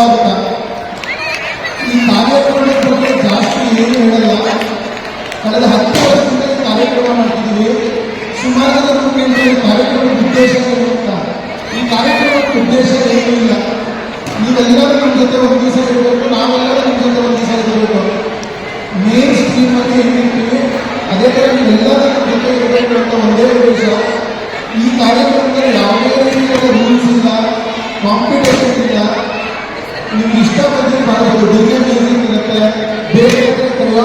ಅನುವಾದಕ ಈ ಕಾರ್ಯಕ್ರಮದ ಬಗ್ಗೆ ಜಾಸ್ತಿ ಏನು ಹೇಳಲ್ಲ. ಕಳೆದ ಹತ್ತು ವರ್ಷದಿಂದ ಈ ಕಾರ್ಯಕ್ರಮ ಮಾಡ್ತಿದ್ದೀವಿ ಸುಮಾರು ನಮಗೆ ಕಾರ್ಯಕ್ರಮದ ಉದ್ದೇಶ ಅಂತ. ಈ ಕಾರ್ಯಕ್ರಮದ ಉದ್ದೇಶ ಏನೂ ಇಲ್ಲ. ನೀವೆಲ್ಲರೂ ನಮ್ಮ ಜೊತೆ ಒಂದು ದಿವಸ ಇರಬೇಕು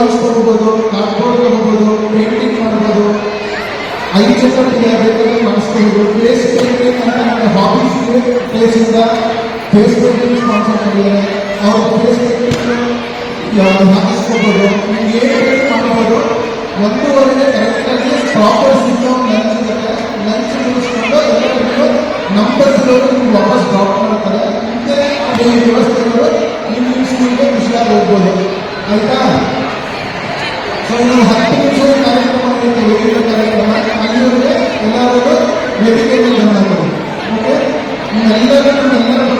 ಬ್ಲೌಸ್ ತಗೋಬೋದು ಕಾರ್ಬೋರ್ಡ್ ತಗೋಬೋದು ಪೇಂಟಿಂಗ್ ಮಾಡ್ಬೋದು ಐದು ಜನ ಬೇಕಾದ್ರೆ ಮಾಡಿಸ್ಬೋದು ಪ್ಲೇಸ್ ಅಂತ ನನ್ನ ಹಾಬೀಸ್ ಪ್ಲೇಸ್ ಇಂದ ಪ್ಲೇಸ್ ಸ್ಪಾನ್ಸರ್ ಮಾಡಿದ್ದಾರೆ ಅವ್ರ ಪ್ಲೇಸ್ ಹಾಕಿಸ್ಕೋಬೋದು ನಿಮ್ಗೆ ಏನು ಮಾಡ್ಬೋದು ಒಂದೂವರೆಗೆ ಕರೆಕ್ಟಾಗಿ ಪ್ರಾಪರ್ ಸಿಸ್ಟಮ್ ಲಂಚ್ ಇದ್ದಾರೆ ಲಂಚ್ ಮುಗಿಸ್ಕೊಂಡು ಎಲ್ಲರಿಗೂ ನಂಬರ್ಸ್ ನಿಮ್ಗೆ ವಾಪಸ್ ಡ್ರಾಪ್ ಮಾಡ್ತಾರೆ ಈ ವ್ಯವಸ್ಥೆಗಳು ನಿಮ್ಮ ನಿಮಿಷಗಳಿಗೆ ಖುಷಿಯಾಗಿ ಹೋಗ್ಬೋದು ಆಯಿತಾ ಒಂದು ಹತ್ತು ನಿಮಿಷದ ಕಾರ್ಯಕ್ರಮ ಎಲ್ಲರೂ ವೇದಿಕೆಯನ್ನು ಓಕೆ ಎಲ್ಲರೂ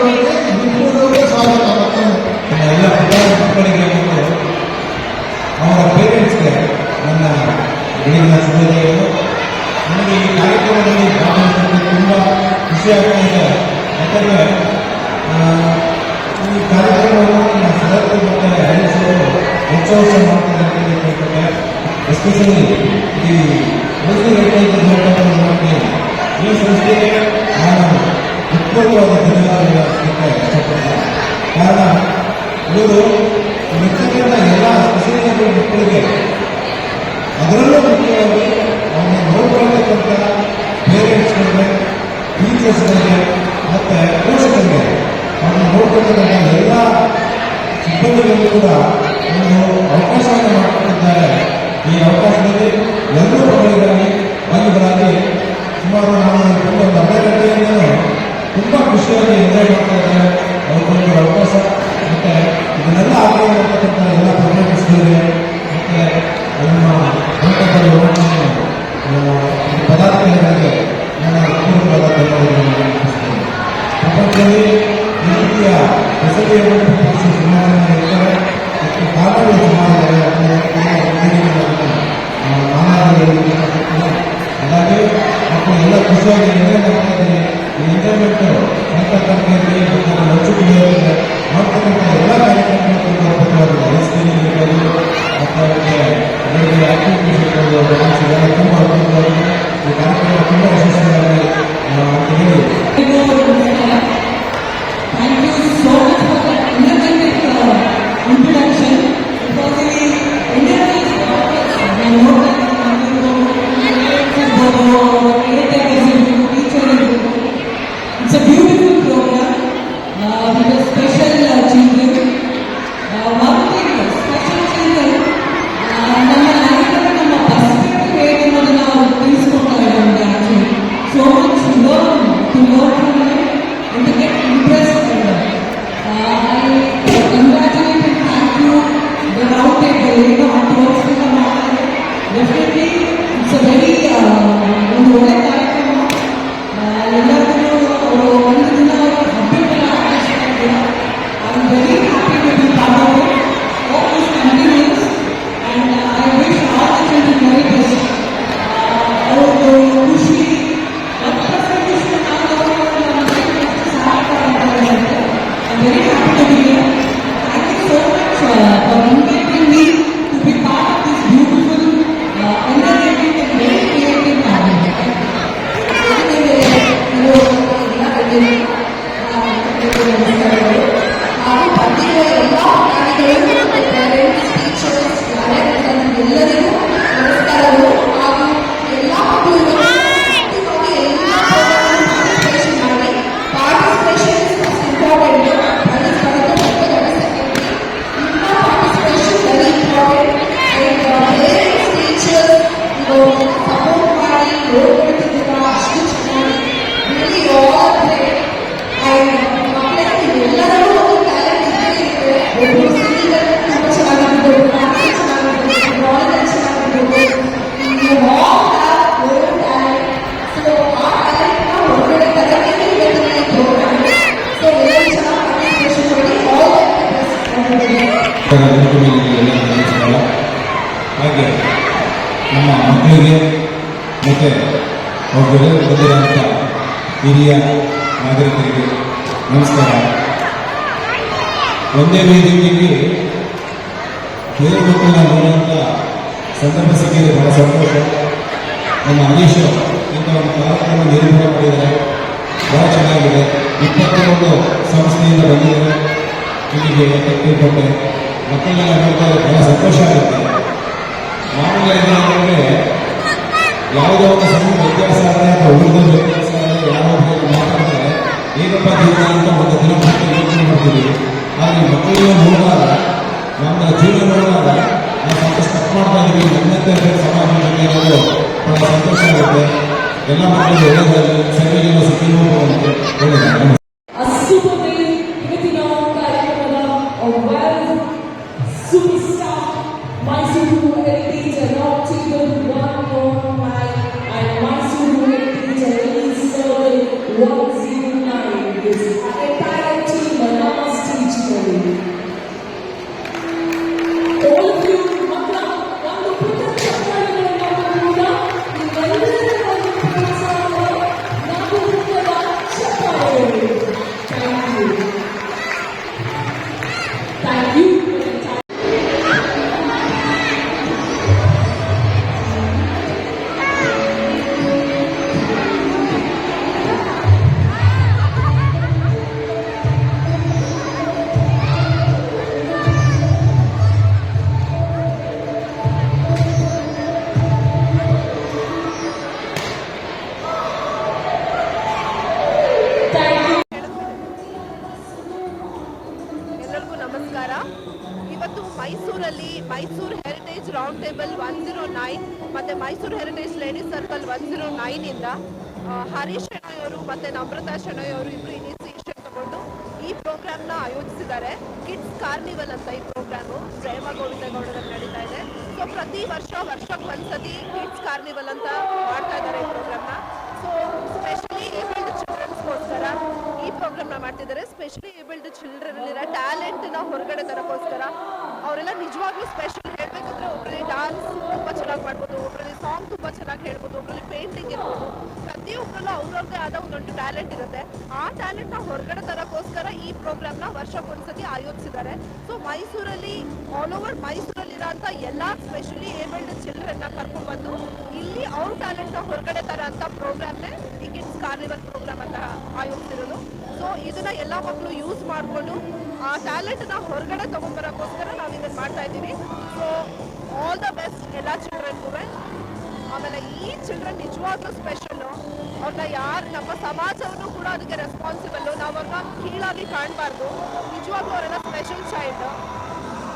Kali India, Kesedihan Pasifik. ಹಾಗೆ ನಮ್ಮ ಮಕ್ಕಳಿಗೆ ಮತ್ತು ಅವ್ರ ಜೊತೆ ಬಂದಿರೋಂಥ ಹಿರಿಯ ನಮಸ್ಕಾರ. ಒಂದೇ ವೇದಿಕೆಯಲ್ಲಿ ಬೇರೆ ಮಕ್ಕಳನ್ನ ನೋಡುವಂಥ ಸಂದರ್ಭ ಸಿಕ್ಕಿದೆ ಬಹಳ ಸಂತೋಷ. ನಮ್ಮ ಹರೀಶ್ ಇಂಥ ಒಂದು ಬಹಳ ಚೆನ್ನಾಗಿದೆ. ಇಪ್ಪತ್ತೊಂದು ಸಂಸ್ಥೆಯಿಂದ ಬಂದಿದ್ದಾರೆ. ಇಲ್ಲಿಗೆ ತಿಳ್ಕೊಂಡೆ ಮಕ್ಕಳನ್ನೆಲ್ಲ ನೋಡ್ತಾರೆ ಬಹಳ ಸಂತೋಷ ಆಗುತ್ತೆ ಯಾವುದೋ ಒಂದು ಸಣ್ಣ ವ್ಯತ್ಯಾಸ ವ್ಯತ್ಯಾಸ ಒಬ್ಬರು ಏನಪ್ಪ ಅಂತ ಒಂದು ದಿನ ಯೋಚನೆ ಮಾಡ್ತೀವಿ ಆದರೆ ಮಕ್ಕಳಿಗೆ ನೋಡಿದಾಗ ನಮ್ಮ ಜೀವನ ನೋಡಿದಾಗ ನಾವು ಸ್ವಲ್ಪ ಸ್ಟಕ್ ಮಾಡ್ತಾ ಬಹಳ ಸಂತೋಷ ಎಲ್ಲ ಮಕ್ಕಳು ಒಳ್ಳೆಯದಾಗಲಿ ಸರ್ವೆಗೆಲ್ಲ ಸುಖಿ ಹೋಗುವಂತೆ ಒಳ್ಳೆಯದಾಗಲಿ ಹೊರಗಡೆ ತರೋಕ್ಕೋಸ್ಕರ ಅವರೆಲ್ಲ ನಿಜವಾಗ್ಲೂ ಸ್ಪೆಷಲ್ ಹೇಳ್ಬೇಕಂದ್ರೆ ಒಬ್ಬರಲ್ಲಿ ಡಾನ್ಸ್ ತುಂಬ ಚೆನ್ನಾಗಿ ಮಾಡ್ಬೋದು ಒಬ್ಬರಲ್ಲಿ ಸಾಂಗ್ ತುಂಬ ಚೆನ್ನಾಗಿ ಹೇಳ್ಬೋದು ಒಬ್ಬರಲ್ಲಿ ಪೇಂಟಿಂಗ್ ಇರ್ಬೋದು. ಪ್ರತಿಯೊಬ್ಬರಲ್ಲೂ ಅವ್ರವ್ರದ್ದೇ ಆದ ಒಂದೊಂದು ಟ್ಯಾಲೆಂಟ್ ಇರುತ್ತೆ. ಆ ಟ್ಯಾಲೆಂಟ್ನ ಹೊರಗಡೆ ತರೋಕ್ಕೋಸ್ಕರ ಈ ಪ್ರೋಗ್ರಾಮ್ನ ವರ್ಷಕ್ಕೊಂದ್ಸತಿ ಆಯೋಜಿಸಿದ್ದಾರೆ. ಸೊ ಮೈಸೂರಲ್ಲಿ ಆಲ್ ಓವರ್ ಮೈಸೂರಲ್ಲಿರೋಂಥ ಎಲ್ಲ ಸ್ಪೆಷಲಿ ಏಬಲ್ಡ್ ಚಿಲ್ಡ್ರನ್ನ ಕರ್ಕೊಂಡ್ಬಂದು ಇಲ್ಲಿ ಅವ್ರ ಟ್ಯಾಲೆಂಟ್ನ ಹೊರಗಡೆ ತರೋಂಥ ಪ್ರೋಗ್ರಾಮ್ನೇ ಈ ಕಿಡ್ಸ್ ಕಾರ್ನಿವಲ್ ಪ್ರೋಗ್ರಾಮ್ ಅಂತ ಆಯೋಜಿಸಿರೋದು. ಸೊ ಇದನ್ನ ಎಲ್ಲ ಮಕ್ಕಳು ಯೂಸ್ ಮಾಡಿಕೊಂಡು ಆ ಟ್ಯಾಲೆಂಟ್ನ ಹೊರಗಡೆ ತಗೊಂಡ್ಬರೋಕ್ಕೋಸ್ಕರ ನಾವು ಇದನ್ನು ಮಾಡ್ತಾ ಇದ್ದೀವಿ. ಸೊ ಆಲ್ ದ ಬೆಸ್ಟ್ ಎಲ್ಲ ಚಿಲ್ಡ್ರನ್ಗೂ ಆಮೇಲೆ ಈ ಚಿಲ್ಡ್ರನ್ ನಿಜವಾಗ್ಲೂ ಸ್ಪೆಷಲ್ಲು ಅವ್ರನ್ನ ಯಾರು, ನಮ್ಮ ಸಮಾಜವನ್ನು ಕೂಡ ಅದಕ್ಕೆ ರೆಸ್ಪಾನ್ಸಿಬಲ್ಲು ನಾವು ಅವ್ರನ್ನ ಕೀಳಾಗಿ ಕಾಣಬಾರ್ದು. ನಿಜವಾಗ್ಲೂ ಅವರೆಲ್ಲ ಸ್ಪೆಷಲ್ ಚೈಲ್ಡ್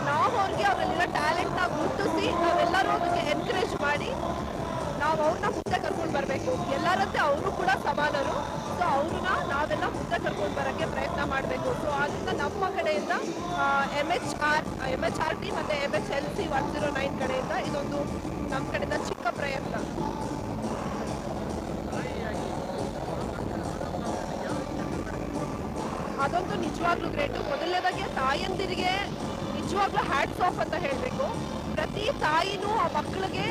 ನಾವು ಅವ್ರಿಗೆ ಅವರಲ್ಲಿರೋ ಟ್ಯಾಲೆಂಟ್ನ ಗುರುತಿಸಿ ನಾವೆಲ್ಲರೂ ಅದಕ್ಕೆ ಎನ್ಕರೇಜ್ ಮಾಡಿ ನಾವು ಅವ್ರನ್ನ ಮುಂದೆ ಕರ್ಕೊಂಡು ಬರಬೇಕು. ಎಲ್ಲರಂತೆ ಅವರು ಕೂಡ ಸಮಾನರು. ಸೊ ಅವ್ರನ್ನ ನಾವೆಲ್ಲ ಮುಂದೆ ಕರ್ಕೊಂಡು ಬರೋಕ್ಕೆ ಪ್ರಯತ್ನ ಮಾಡಬೇಕು. ಸೊ ಆದ್ದರಿಂದ ನಮ್ಮ ಕಡೆಯಿಂದ M H R M H R T ಮತ್ತು M H L C one zero nine ಕಡೆಯಿಂದ ಇದೊಂದು ನಮ್ಮ ಕಡೆಯಿಂದ ಚಿಕ್ಕ ಪ್ರಯತ್ನ. ಅದೊಂದು ನಿಜವಾಗ್ಲೂ ಗ್ರೇಟು ಮೊದಲನೇದಾಗಿ ತಾಯಂದಿರಿಗೆ ನಿಜವಾಗ್ಲೂ ಹ್ಯಾಟ್ಸ್ ಆಫ್ ಅಂತ ಹೇಳಬೇಕು. ಪ್ರತಿ ತಾಯಿನೂ ಆ ಮಕ್ಕಳಿಗೆ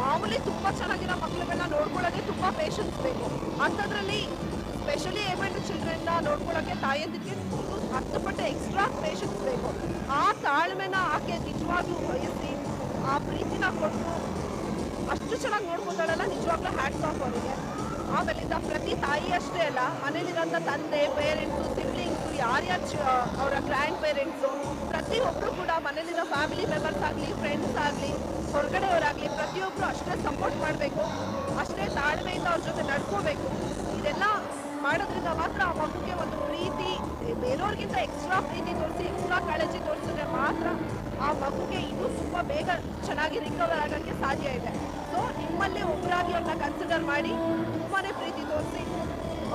ಮಾಮೂಲಿ ತುಂಬ ಚೆನ್ನಾಗಿರೋ ಮಕ್ಕಳುಗಳನ್ನ ನೋಡ್ಕೊಳ್ಳೋದೇ ತುಂಬ ಪೇಷನ್ಸ್ ಬೇಕು. ಅಂಥದ್ರಲ್ಲಿ ಸ್ಪೆಷಲಿ ಏಬಲ್ಡ್ ಚಿಲ್ಡ್ರನ್ನ ನೋಡ್ಕೊಳ್ಳೋಕೆ ತಾಯಂದಿರಿಗೆ ಹತ್ತು ಪಟ್ಟು ಎಕ್ಸ್ಟ್ರಾ ಪೇಷನ್ಸ್ ಬೇಕು. ಆ ತಾಳ್ಮೆನ ಆಕೆ ನಿಜವಾಗ್ಲೂ ವಹಿಸಿ ಆ ಪ್ರೀತಿನ ಕೊಟ್ಟು ಅಷ್ಟು ಚೆನ್ನಾಗಿ ನೋಡ್ಕೊಂಡಾಳಲ್ಲ ನಿಜವಾಗ್ಲೂ ಹ್ಯಾಟ್ಸ್ ಆಫ್ ಅವರಿಗೆ. ಆಮೇಲಿಂದ ಪ್ರತಿ ತಾಯಿ ಅಷ್ಟೇ ಅಲ್ಲ ಮನೇಲಿರೋಂಥ ತಂದೆ ಪೇರೆಂಟ್ಸು ಸಿಬ್ಲಿಂಗ್ಸು ಯಾರ್ಯಾರು ಅವರ ಗ್ರ್ಯಾಂಡ್ ಪೇರೆಂಟ್ಸು ಪ್ರತಿಯೊಬ್ಬರು ಕೂಡ ಮನೇಲಿರೋ ಫ್ಯಾಮಿಲಿ ಮೆಂಬರ್ಸ್ ಆಗಲಿ ಫ್ರೆಂಡ್ಸ್ ಆಗಲಿ, ಹೊರಗಡೆಯವರಾಗಲಿ ಪ್ರತಿಯೊಬ್ಬರು ಅಷ್ಟೇ ಸಪೋರ್ಟ್ ಮಾಡಬೇಕು. ಅಷ್ಟೇ ತಾಳ್ಮೆಯಿಂದ ಅವ್ರ ಜೊತೆ ನಡ್ಕೋಬೇಕು. ಇದೆಲ್ಲ ಮಾಡೋದ್ರಿಂದ ಮಾತ್ರ ಆ ಮಗುಗೆ ಒಂದು ಪ್ರೀತಿ ಬೇರೆಯವ್ರಿಗಿಂತ ಎಕ್ಸ್ಟ್ರಾ ಪ್ರೀತಿ ತೋರಿಸಿ ಎಕ್ಸ್ಟ್ರಾ ಕಾಳಜಿ ತೋರಿಸಿದ್ರೆ ಮಾತ್ರ ಆ ಮಗುಗೆ ಇನ್ನೂ ತುಂಬ ಬೇಗ ಚೆನ್ನಾಗಿ ರಿಕವರ್ ಆಗೋಕ್ಕೆ ಸಾಧ್ಯ ಇದೆ. ಸೊ ನಿಮ್ಮಲ್ಲಿ ಒಬ್ಬರಾಗಿ ಅವ್ರನ್ನ ಕನ್ಸಿಡರ್ ಮಾಡಿ ತುಂಬಾ ಪ್ರೀತಿ ತೋರಿಸಿ,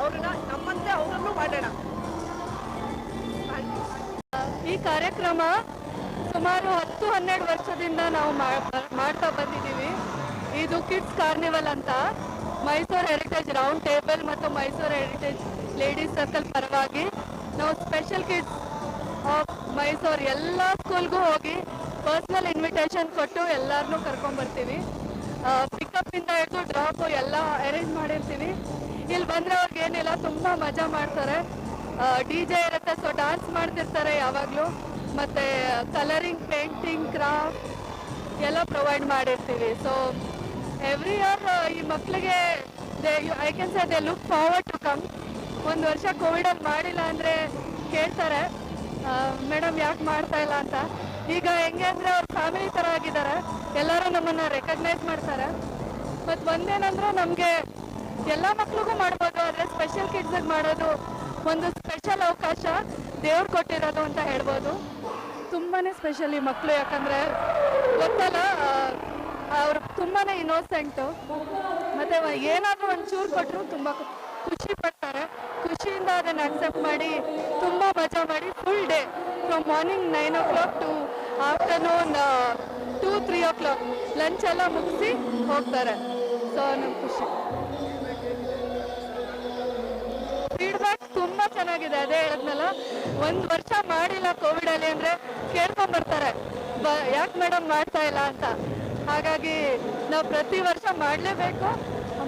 ಅವ್ರನ್ನ ನಮ್ಮಂತೆ ಅವರನ್ನು ಮಾಡೋಣ. ಈ ಕಾರ್ಯಕ್ರಮ ಸುಮಾರು ಹತ್ತು ಹನ್ನೆರಡು ವರ್ಷದಿಂದ ನಾವು ಮಾಡ್ತಾ ಬಂದಿದ್ದೀವಿ. ಇದು ಕಿಡ್ಸ್ ಕಾರ್ನಿವಲ್ ಅಂತ. ಮೈಸೂರು ಹೆರಿಟೇಜ್ ರೌಂಡ್ ಟೇಬಲ್ ಮತ್ತು ಮೈಸೂರು ಹೆರಿಟೇಜ್ ಲೇಡೀಸ್ ಸರ್ಕಲ್ ಪರವಾಗಿ ನಾವು ಸ್ಪೆಷಲ್ ಕಿಡ್ಸ್ ಆಫ್ ಮೈಸೂರು ಎಲ್ಲ ಸ್ಕೂಲ್ಗೂ ಹೋಗಿ ಪರ್ಸ್ನಲ್ ಇನ್ವಿಟೇಷನ್ ಕೊಟ್ಟು ಎಲ್ಲರನ್ನೂ ಕರ್ಕೊಂಬರ್ತೀವಿ ಪಿಕಪ್ಪಿಂದ ಹಿಡಿದು ಡ್ರಾಪು ಎಲ್ಲ ಅರೇಂಜ್ ಮಾಡಿರ್ತೀವಿ. ಇಲ್ಲಿ ಬಂದರೆ ಅವ್ರಿಗೇನಿಲ್ಲ ತುಂಬ ಮಜಾ ಮಾಡ್ತಾರೆ. ಡಿ ಜೆ ಇರುತ್ತೆ ಸೊ ಡಾನ್ಸ್ ಮಾಡ್ತಿರ್ತಾರೆ ಯಾವಾಗಲೂ. ಮತ್ತು ಕಲರಿಂಗ್ ಪೇಂಟಿಂಗ್ ಕ್ರಾಫ್ಟ್ ಎಲ್ಲ ಪ್ರೊವೈಡ್ ಮಾಡಿರ್ತೀವಿ. ಸೊ ಎವ್ರಿ ಇಯರ್ ಈ ಮಕ್ಕಳಿಗೆ I can say they look forward to come ಒಂದು ವರ್ಷ ಕೋವಿಡಲ್ಲಿ ಮಾಡಿಲ್ಲ ಅಂದರೆ ಕೇಳ್ತಾರೆ. ಮೇಡಮ್ ಯಾಕೆ ಮಾಡ್ತಾ ಇಲ್ಲ ಅಂತ. ಈಗ ಹೆಂಗೆ ಅಂದರೆ ಅವ್ರ ಫ್ಯಾಮಿಲಿ ಥರ ಆಗಿದ್ದಾರೆ. ಎಲ್ಲರೂ ನಮ್ಮನ್ನು ರೆಕಗ್ನೈಸ್ ಮಾಡ್ತಾರೆ. ಮತ್ತು ಒಂದೇನಂದ್ರೆ ನಮಗೆ ಎಲ್ಲ ಮಕ್ಳಿಗೂ ಮಾಡ್ಬೋದು, ಆದರೆ ಸ್ಪೆಷಲ್ ಕಿಡ್ಸಿಗೆ ಮಾಡೋದು ಒಂದು ಸ್ಪೆಷಲ್ ಅವಕಾಶ ದೇವ್ರು ಕೊಟ್ಟಿರೋದು ಅಂತ ಹೇಳ್ಬೋದು. ತುಂಬಾ ಸ್ಪೆಷಲ್ ಈ ಮಕ್ಕಳು ಯಾಕಂದರೆ ಗೊತ್ತಲ್ಲ ಅವರು ತುಂಬಾನೇ ಇನ್ನೋಸೆಂಟು ಮತ್ತೆ ಏನಾದರೂ ಒಂದು ಚೂರು ಕೊಟ್ಟರು ತುಂಬ ಖುಷಿ ಪಡ್ತಾರೆ. ಖುಷಿಯಿಂದ ಅದನ್ನು ಅಕ್ಸೆಪ್ಟ್ ಮಾಡಿ, ತುಂಬ ಮಜಾ ಮಾಡಿ full day from morning nine o'clock to afternoon two three o'clock lunch ಎಲ್ಲ ಮುಗಿಸಿ ಹೋಗ್ತಾರೆ. ಸೊ ನಮ್ಗೆ ಖುಷಿ. ಫೀಡ್ಬ್ಯಾಕ್ ತುಂಬಾ ಚೆನ್ನಾಗಿದೆ, ಅದೇ ಹೇಳಿದ್ನಲ್ಲ. ಒಂದು ವರ್ಷ ಮಾಡಿಲ್ಲ ಕೋವಿಡ್ ಅಲ್ಲಿ ಅಂದ್ರೆ ಬ ಬರ್ತಾರೆ. ಯಾಕೆ ಮೇಡಮ್ ಮಾಡ್ತಾ ಇಲ್ಲ ಅಂತ. ಹಾಗಾಗಿ ನಾವು ಪ್ರತಿ ವರ್ಷ ಮಾಡಲೇಬೇಕು.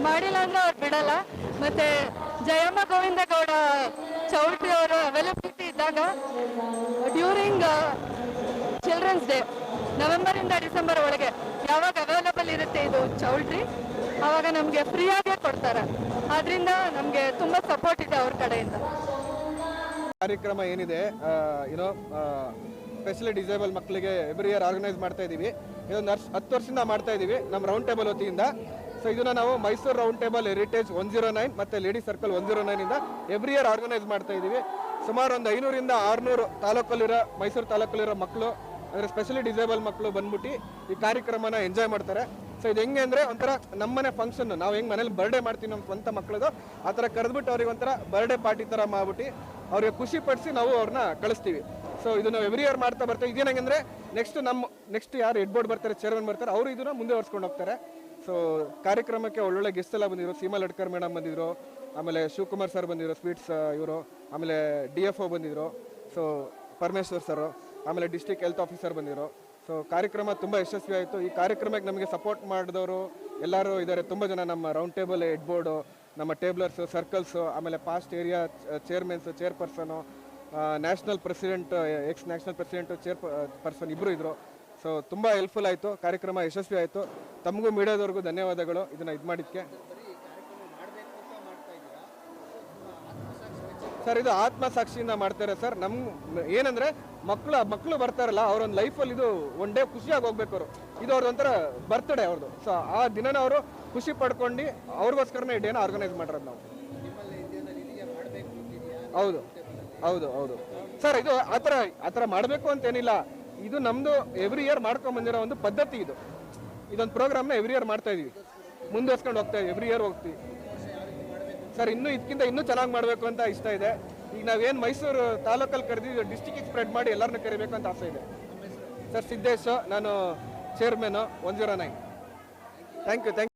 ಮಾಡಿಲ್ಲ ಅಂದ್ರೆ ಅವ್ರು ಬಿಡಲ್ಲ. ಮತ್ತೆ ಜಯಮ್ಮ ಗೋವಿಂದ ಗೌಡ ಚೌಲ್ಟ್ರಿ ಅವರು ಅವೈಲಬಿಲಿಟಿ ಇದ್ದಾಗ ಡ್ಯೂರಿಂಗ್ ಚಿಲ್ಡ್ರನ್ಸ್ ಡೇ ನವೆಂಬರಿಂದ ಡಿಸೆಂಬರ್ ಒಳಗೆ ಯಾವಾಗ ಅವೈಲಬಲ್ ಇರುತ್ತೆ ಇದು ಚೌಲ್ಟ್ರಿ ಆವಾಗ ನಮಗೆ ಫ್ರೀಯಾಗೇ ಕೊಡ್ತಾರೆ. ಆದ್ರಿಂದ ನಮಗೆ ತುಂಬ ಸಪೋರ್ಟ್ ಇದೆ ಅವ್ರ ಕಡೆಯಿಂದ. ಕಾರ್ಯಕ್ರಮ ಏನಿದೆ ಏನೋ ಸ್ಪೆಷಲಿ ಡಿಸೇಬಲ್ ಮಕ್ಕಳಿಗೆ ಎವ್ರಿ ಇಯರ್ ಆರ್ಗನೈಸ್ ಮಾಡ್ತಾ ಇದ್ದೀವಿ. ಇದೊಂದು ವರ್ಷ, ಹತ್ತು ವರ್ಷದಿಂದ ಮಾಡ್ತಾ ಇದ್ದೀವಿ ನಮ್ಮ ರೌಂಡ್ ಟೇಬಲ್ ವತಿಯಿಂದ. ಸೊ ಇದನ್ನ ನಾವು Mysuru Round Table Heritage one zero nine ಮತ್ತು ಲೇಡಿ ಸರ್ಕಲ್ ಒನ್ ಜೀರೋ ನೈನಿಂದ ಎವ್ರಿ ಇಯರ್ ಆರ್ಗನೈಸ್ ಮಾಡ್ತಾ ಇದ್ದೀವಿ. ಸುಮಾರು ಒಂದು ಐನೂರಿಂದ ಆರುನೂರು ತಾಲೂಕಲ್ಲಿರೋ, ಮೈಸೂರು ತಾಲೂಕಲ್ಲಿರೋ ಮಕ್ಕಳು ಅಂದರೆ ಸ್ಪೆಷಲಿ ಡಿಸೇಬಲ್ ಮಕ್ಕಳು ಬಂದ್ಬಿಟ್ಟು ಈ ಕಾರ್ಯಕ್ರಮನ ಎಂಜಾಯ್ ಮಾಡ್ತಾರೆ. ಸೊ ಇದು ಹೆಂಗೆ ಅಂದರೆ ಒಂಥರ ನಮ್ಮನೆ ಫಂಕ್ಷನ್ ನಾವು ಹೆಂಗೆ ಮನೇಲಿ ಬರ್ಡೇ ಮಾಡ್ತೀವಿ ನಮ್ಮ ಸ್ವಂತ ಮಕ್ಕಳದು ಆ ಥರ ಕರೆದ್ಬಿಟ್ಟು ಅವ್ರಿಗೆ ಒಂಥರ ಬರ್ಡೇ ಪಾರ್ಟಿ ಥರ ಮಾಡ್ಬಿಟ್ಟು ಅವ್ರಿಗೆ ಖುಷಿ ಪಡಿಸಿ ನಾವು ಅವ್ರನ್ನ ಕಳಿಸ್ತೀವಿ. ಸೊ ಇದು ನಾವು ಎವ್ರಿ ಇಯರ್ ಮಾಡ್ತಾ ಬರ್ತೀವಿ ಇದೇನಂಗಂದ್ರೆ ನೆಕ್ಸ್ಟ್ ನಮ್ಮ ನೆಕ್ಸ್ಟ್ ಯಾರು ಹೆಡ್ ಬೋರ್ಡ್ ಬರ್ತಾರೆ ಚೇರ್ಮನ್ ಬರ್ತಾರೆ, ಅವರು ಇದನ್ನ ಮುಂದೆ ಹೊರ್ಸ್ಕೊಂಡು ಹೋಗ್ತಾರೆ. ಸೊ ಕಾರ್ಯಕ್ರಮಕ್ಕೆ ಒಳ್ಳೊಳ್ಳೆ ಗೆಸ್ಟ್ ಎಲ್ಲ ಬಂದಿದ್ರು. ಸೀಮಾ ಲಡ್ಕರ್ ಮೇಡಮ್ ಬಂದಿದ್ರು. ಆಮೇಲೆ ಶಿವಕುಮಾರ್ ಸರ್ ಬಂದಿದ್ರು ಸ್ವೀಟ್ಸ್ ಇವರು. ಆಮೇಲೆ ಡಿ ಎಫ್ ಒ ಬಂದಿದ್ರು. ಸೊ ಪರಮೇಶ್ವರ್ ಸರ್ ಆಮೇಲೆ ಡಿಸ್ಟಿಕ್ ಹೆಲ್ತ್ ಆಫೀಸರ್ ಬಂದಿದ್ರು. ಸೊ ಕಾರ್ಯಕ್ರಮ ತುಂಬ ಯಶಸ್ವಿ ಆಯಿತು. ಈ ಕಾರ್ಯಕ್ರಮಕ್ಕೆ ನಮಗೆ ಸಪೋರ್ಟ್ ಮಾಡಿದವರು ಎಲ್ಲರೂ ಇದ್ದಾರೆ ತುಂಬ ಜನ ನಮ್ಮ ರೌಂಡ್ ಟೇಬಲ್ ಹೆಡ್ ಬೋರ್ಡು ನಮ್ಮ ಟೇಬ್ಲರ್ಸು ಸರ್ಕಲ್ಸು ಆಮೇಲೆ past area chairmens chairperson national president ex national president chairperson ಇಬ್ಬರು ಇದ್ದರು ಸೊ ತುಂಬ ಹೆಲ್ಪ್ಫುಲ್ ಆಯಿತು, ಕಾರ್ಯಕ್ರಮ ಯಶಸ್ವಿ ಆಯಿತು. ತಮಗೂ ಮೀಡಿಯಾದವ್ರಿಗೂ ಧನ್ಯವಾದಗಳು ಇದನ್ನು ಇದು ಮಾಡಿದ್ದಕ್ಕೆ ಸರ್, ಇದು ಆತ್ಮಸಾಕ್ಷಿಯಿಂದ ಮಾಡ್ತಾರೆ ಸರ್. ನಮ್, ಏನಂದ್ರೆ ಮಕ್ಕಳು ಮಕ್ಕಳು ಬರ್ತಾರಲ್ಲ ಅವ್ರೊಂದು ಲೈಫಲ್ಲಿ ಇದು ಒನ್ ಡೇ ಖುಷಿಯಾಗಿ ಹೋಗ್ಬೇಕು ಅವರು. ಇದು ಅವ್ರದ್ದು ಒಂಥರ ಬರ್ತ್ಡೇ ಅವ್ರದ್ದು ಸೊ ಆ ದಿನನ ಅವರು ಖುಷಿ ಪಡ್ಕೊಂಡು ಅವ್ರಿಗೋಸ್ಕರನೇ ಡೇನ ಆರ್ಗನೈಸ್ ಮಾಡಿರೋದು ನಾವು. ಹೌದು. ಹೌದು ಹೌದು. ಸರ್, ಇದು ಆ ಥರ ಆ ಥರ ಮಾಡಬೇಕು ಅಂತೇನಿಲ್ಲ. ಇದು ನಮ್ಮದು ಎವ್ರಿ ಇಯರ್ ಮಾಡ್ಕೊಂಡ್ ಬಂದಿರೋ ಒಂದು ಪದ್ಧತಿ ಇದು. ಇದೊಂದು ಪ್ರೋಗ್ರಾಮ್ನ ಎವ್ರಿ ಇಯರ್ ಮಾಡ್ತಾ ಇದೀವಿ. ಮುಂದುವರ್ಸ್ಕೊಂಡು ಹೋಗ್ತಾ ಇದ್ದೀವಿ ಎವ್ರಿ ಇಯರ್ ಹೋಗ್ತೀವಿ. ಸರ್, ಇನ್ನೂ ಇದಕ್ಕಿಂತ ಇನ್ನೂ ಚೆನ್ನಾಗಿ ಮಾಡಬೇಕು ಅಂತ ಇಷ್ಟ ಇದೆ. ಈಗ ನಾವೇನು ಮೈಸೂರು ತಾಲೂಕಲ್ಲಿ ಕರೆದಿದ್ದು ಡಿಸ್ಟಿಕ್ಕಿಗೆ ಸ್ಪ್ರೆಡ್ ಮಾಡಿ ಎಲ್ಲರನ್ನ ಕರಿಬೇಕು ಅಂತ ಆಸೆ ಇದೆ. ಸರ್, ಸಿದ್ದೇಶ್, ನಾನು chairman one zero nine thank you thank